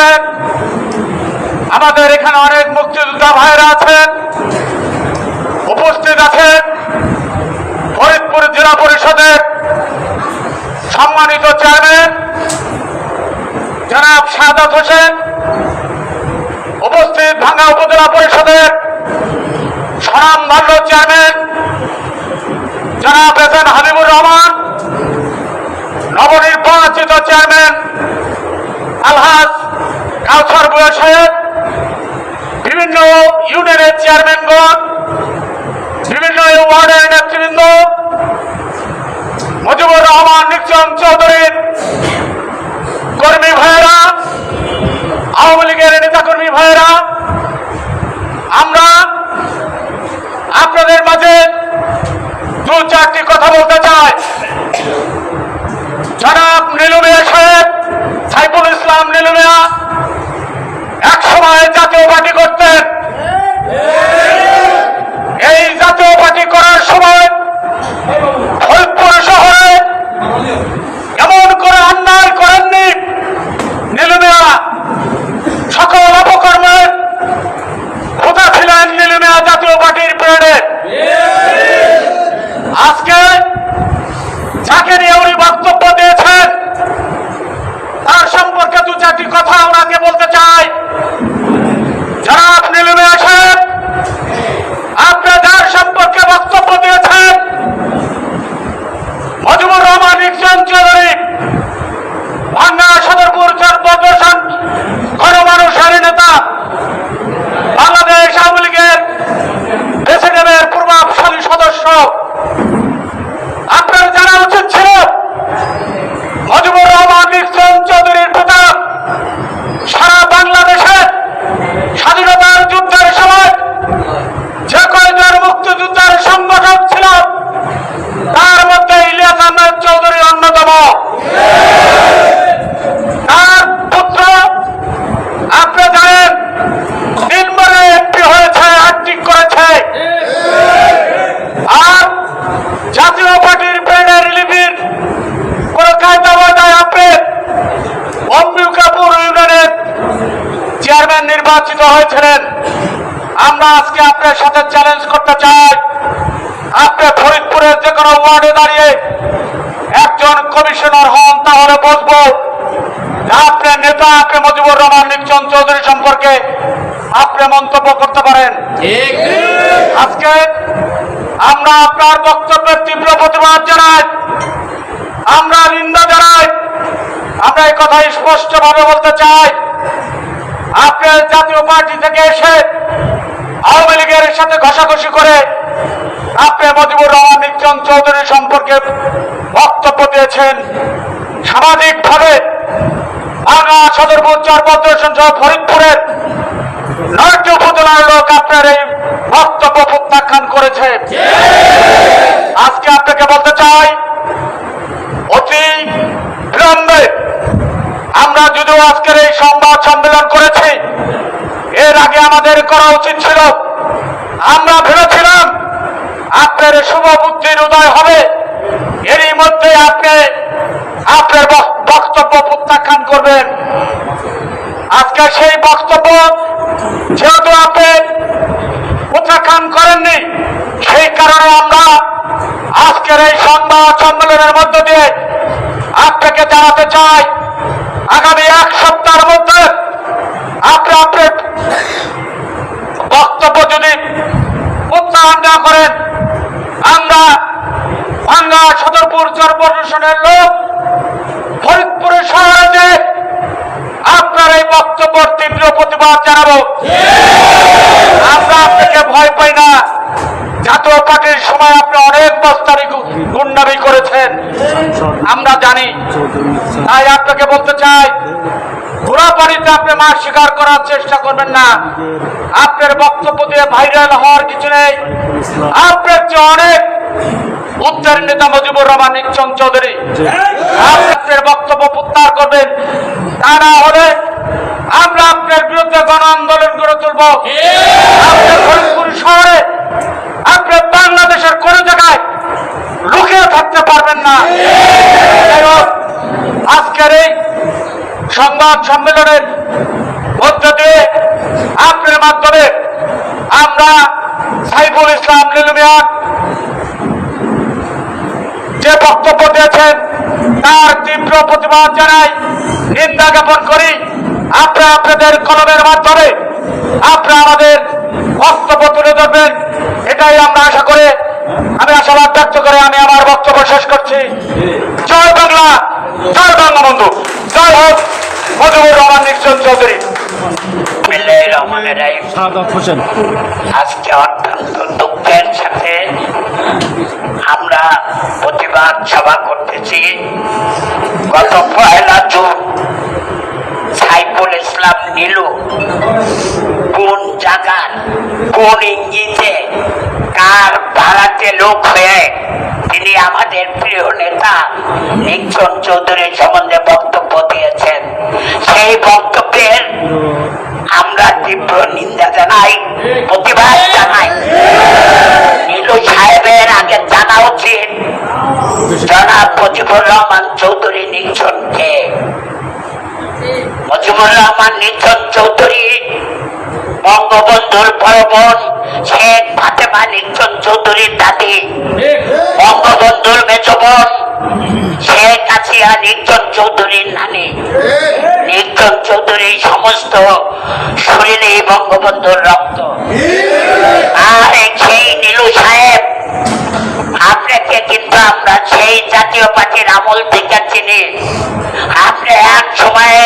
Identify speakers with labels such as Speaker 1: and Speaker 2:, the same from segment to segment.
Speaker 1: আছেন। আমাদের এখানে অনেক মুক্তিযোদ্ধা ভাইরা আছেন। উপস্থিত আছেন ফরিদপুর জেলা পরিষদের সম্মানিত চেয়ারম্যান জনাব সাদাত হোসেন। উপস্থিত ভাঙ্গা উপজেলা পরিষদের সনাম ভাল্য চেয়ারম্যান জনাব এসেন হাবিবুর রহমান। নবনির্বাচিত চেয়ারম্যান কাউসার বুয়া সাহেব বিভিন্ন ইউনিয়নের চেয়ারম্যানগণ বিভিন্ন ওয়ার্ডের নেতৃবৃন্দ, মুজিবুর রহমান নিকচন চৌধুরীর কর্মী ভাইয়েরা, আওয়ামী লীগের নেতা কর্মী ভাইয়েরা, আমরা আপনাদের মাঝে দু চারটি কথা বলতে চাই। জনাব নীলুমিয়া সাহেব, সাইফুল ইসলাম নীলুমিয়া এক সময় জাতীয় পার্টি করতেন। এই জাতীয় পার্টি করার সময় ফরিদপুর শহরে এমন করে অন্যায় করেননি। নীলুমিয়া সকল অপকর্মের খোঁজা ছিলেন নীলুমিয়া জাতীয় পার্টির প্রেরণে আজকে যাকে নিয়ে উনি বক্তব্য দিয়েছেন, তার সম্পর্কে দু চারটি কথা ওনাকে বলতে চাই জনাব নীলমে আসেন আপনি যার সম্পর্কে বক্তব্য দিয়েছেন মজিবুর রহমান ইকসান চৌধুরী ভাঙ্গা সদরপুর চরপদর্শন গণমানুষের নেতা বাংলাদেশ আওয়ামী লীগের প্রেসিডেন্টের প্রভাবশালী সদস্য আপনার জানা উচিত ছিল মজিবুর রহমান ইসলাম চৌধুরীর পিতা সারা বাংলাদেশে স্বাধীনতার যুদ্ধের সময় যে কয়জন মুক্তিযুদ্ধের সংগঠন ছিল তার মধ্যে ইলিয়াস আহমেদ চৌধুরী অন্যতম তার পুত্র আপনি জানেন তিনবারে এমপি হয়েছে হ্যাট্রিক করেছে আর জাতীয় পার্টির ব্রেনে রিলিফের কোন কায়দা বায়দায় আপনি অম্বিকাপুর ইউনিয়নের চেয়ারম্যান নির্বাচিত হয়েছিলেন। আমরা আজকে আপনার সাথে চ্যালেঞ্জ করতে চাই। আপনি ফরিদপুরের যে কোনো ওয়ার্ডে দাঁড়িয়ে একজন কমিশনার হন তাহলে বসবো আপনার নেতা আপনি মুজিবুর রহমান নিকচন চৌধুরী সম্পর্কে আপনি মন্তব্য করতে পারেন। আজকে আমরা আপনার বক্তব্যের তীব্র প্রতিবাদ জানাই। আমরা নিন্দা জানাই। আমরা এই কথা স্পষ্ট ভাবে বলতে চাই। আপনি জাতীয় পার্টি থেকে এসে আওয়ামী লীগের সাথে ঘষাঘষি করে আপনি মুজিবুর রহমান চৌধুরী সম্পর্কে বক্তব্য দিয়েছেন। সামাজিক ভাবে ভাঙা সদরপুর চরপদ্রেশন সহ ফরিদপুরের নয়টি উপজেলার লোক আপনার এই বক্তব্য প্রত্যাখ্যান করেছে। আজকে আপনাকে বলতে চাই, অতি বিলম্বে আমরা যদিও আজকের এই সংবাদ সম্মেলন করেছি আগে আমাদের করা উচিত ছিল। আমরা ভেবেছিলাম আপনার শুভ বুদ্ধির উদয় হবে। এরই মধ্যে আপনি আপনার বক্তব্য প্রত্যাখ্যান করবেন। আজকে সেই বক্তব্য যেহেতু আপনি প্রত্যাখ্যান করেননি, সেই কারণে আমরা আজকের এই সংবাদ সম্মেলনের মধ্য দিয়ে আপনাকে জানাতে চাই আগামী এক সপ্তাহের মধ্যে আপনি আপনার বক্তব্য যদি প্রত্যাহার না করেন আমরা ভাঙ্গা সদরপুর চরপরিশনের লোক ফরিদপুরের যে আপনার এই বক্তব্যের তীব্র প্রতিবাদ জানাব। আমরা আপনাকে ভয় পাই না। জাতীয় পার্টির সময় আপনি অনেক বস্তানি গুন্ডামি করেছেন। আমরা জানি। তাই আপনাকে বলতে চাই ঘোরাপাড়িতে আপনি মাছ শিকার করার চেষ্টা করবেন না। আপনার বক্তব্য দিয়ে ভাইরাল হওয়ার কিছু নেই। আপনার যে অনেক উত্তর নেতা মুজিবুর রহমান নিকচন চৌধুরী। আপনার বক্তব্য প্রত্যাহার করবেন। তা না হলে আমরা আপনার বিরুদ্ধে গণ আন্দোলন গড়ে তুলব। আপনার ফরিদপুর শহরে আপনি বাংলাদেশের কোন জায়গায় লুকিয়ে থাকতে পারবেন না। আজকের এই সংবাদ সম্মেলনের মধ্য দিয়ে আপনার মাধ্যমে আমরা সাইফুল ইসলাম লিলু মিয়া যে বক্তব্য দিয়েছেন তার তীব্র প্রতিবাদ জানাই নিন্দা জ্ঞাপন করি। আপনারা আপনাদের কলমের মাধ্যমে আপনারা আমাদের বক্তব্য তুলে ধরবেন। এটাই আমরা আশা করে আমি আশাবাদ ব্যক্ত করে আমি আমার বক্তব্য শেষ করছি। জয় বাংলা জয় বঙ্গবন্ধু জয় হোক মজিবুর রহমান নিশ্চয় চৌধুরী।
Speaker 2: আজকে অত্যন্ত দুঃখের সাথে প্রতিবাদ সভা করতেছি। গত পয়লা জুন সাইফুল ইসলাম নীলু কোন জায়গার কোন ইঙ্গিতে কার ভাড়াতে লোক হয়ে তিনি আমাদের প্রিয় নেতা নিকজন চৌধুরী সম্বন্ধে বক্তব্য দিয়েছেন। সেই বক্তব্যের আমরা তীব্র নিন্দা জানাই, প্রতিবাদ জানাই। বঙ্গবন্ধুর পরবন শেখ ফাতেমা নিকজন চৌধুরীর চৌধুরীর নানি। নিকজন চৌধুরী সমস্ত শরীরে বঙ্গবন্ধুর রক্ত। আর সেই নীলু সাহেব আপনাকে কিন্তু আমরা সেই জাতীয় পার্টির আমল থেকে চিনি। আপনি এক সময়ে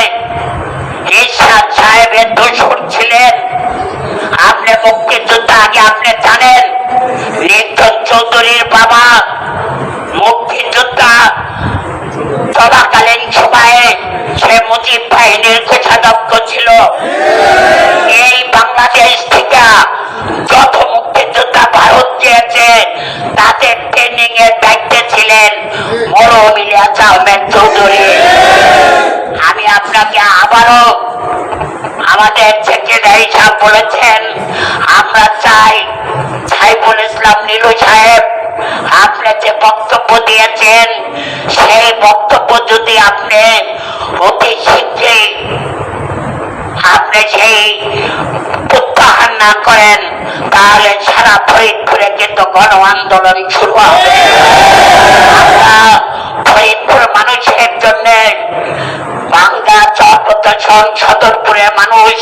Speaker 2: ইরশাদ সাহেবের দোষর ছিলেন। আপনি মুক্তিযোদ্ধা আগে আপনি জানেন, নির্জন চৌধুরীর বাবা মুক্তিযোদ্ধা চলাকালীন সময়ে সে মুজিব বাহিনীর কোষাধ্যক্ষ ছিল। এই বাংলাদেশ থেকে যত চেয়েছে তাদের ট্রেনিং এর দায়িত্বে ছিলেন মরম ইলিয়াস চৌধুরী। আমি আপনাকে আবারও আমাদের সেক্রেটারি সাহেব বলেছেন, আমরা চাই সাইফুল ইসলাম নীলু সাহেব আপনি যে বক্তব্য দিয়েছেন, সেই বক্তব্য যদি আপনি অতি শীঘ্রই আপনি সেই প্রত্যাহার না করেন, তাহলে সারা ফরিদপুরে কিন্তু গণ আন্দোলন শুরু হবে। ফরিদপুর মানুষের জন্য বাংলা মানুষ,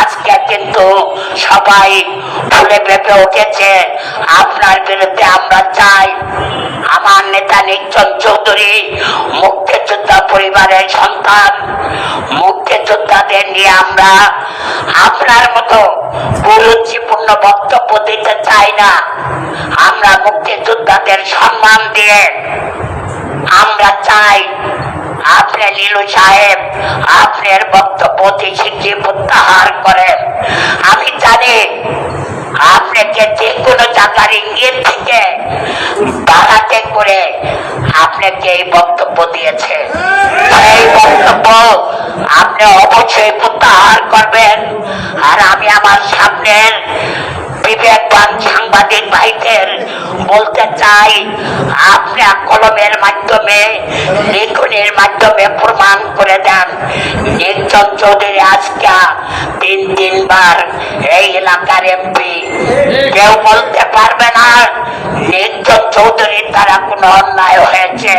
Speaker 2: আজকে কিন্তু সবাই ফুলে পেঁপে উঠেছে। আপনার বিরুদ্ধে আমরা চাই। আমার নেতা নির্জন চৌধুরী, মুক্তিযোদ্ধা পরিবারের সন্তান নিয়ে আমরা। আপনার মতো গুরুত্বপূর্ণ বক্তব্য দিতে চাই না। আমরা মুক্তিযোদ্ধাদের সম্মান দিয়ে আমরা চাই আপনি লীলু সাহেব, আপনার বক্তব্য অতি প্রত্যাহার করেন। আমি জানি আপনাকে যে কোনো জায়গার ইঙ্গিত থেকে বাড়াতে করে আপনাকে এই বক্তব্য দিয়েছে। এই বক্তব্য আপনি অবশ্যই প্রত্যাহার করবেন। আর আমি আমার সামনের বিবেকবান সাংবাদিক ভাইদের বলতে চাই, আপনি কলমের মাধ্যমে, লেখনের মাধ্যমে প্রমাণ করে দেন। নির্জন চৌধুরী আজকে তিন তিনবার এই এলাকার এমপি। কেউ বলতে পারবে না, নির্জন চৌধুরীর দ্বারা কোনো অন্যায় হয়েছে।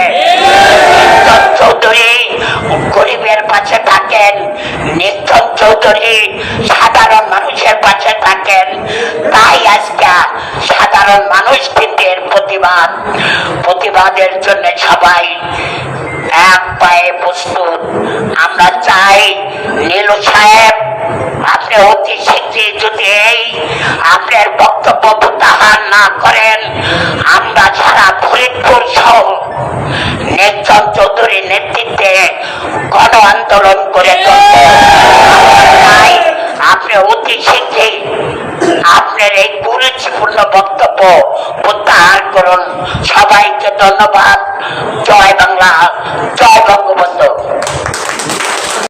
Speaker 2: চৌধুরী, গরিবের পাশে থাকেন চৌধুরী, সাধারণ মানুষের পাশে থাকেন। তাই সাধারণ মানুষ প্রতিবাদের জন্য সবাই এক পায়ে প্রস্তুত। আমরা চাই নীলু সাহেব, আপনি অতি শীঘ্রই যদি এই আপনার বক্তব্য প্রত্যাহার না করেন, আমরা সারা ফরিদপুর সহ নির্জন নেতৃত্বে গণ আন্দোলন করে আপনি অতি শীঘ্রই আপনার এই গুরুত্বপূর্ণ বক্তব্য প্রত্যাহার করুন। সবাইকে ধন্যবাদ। জয় বাংলা, জয় বঙ্গবন্ধু।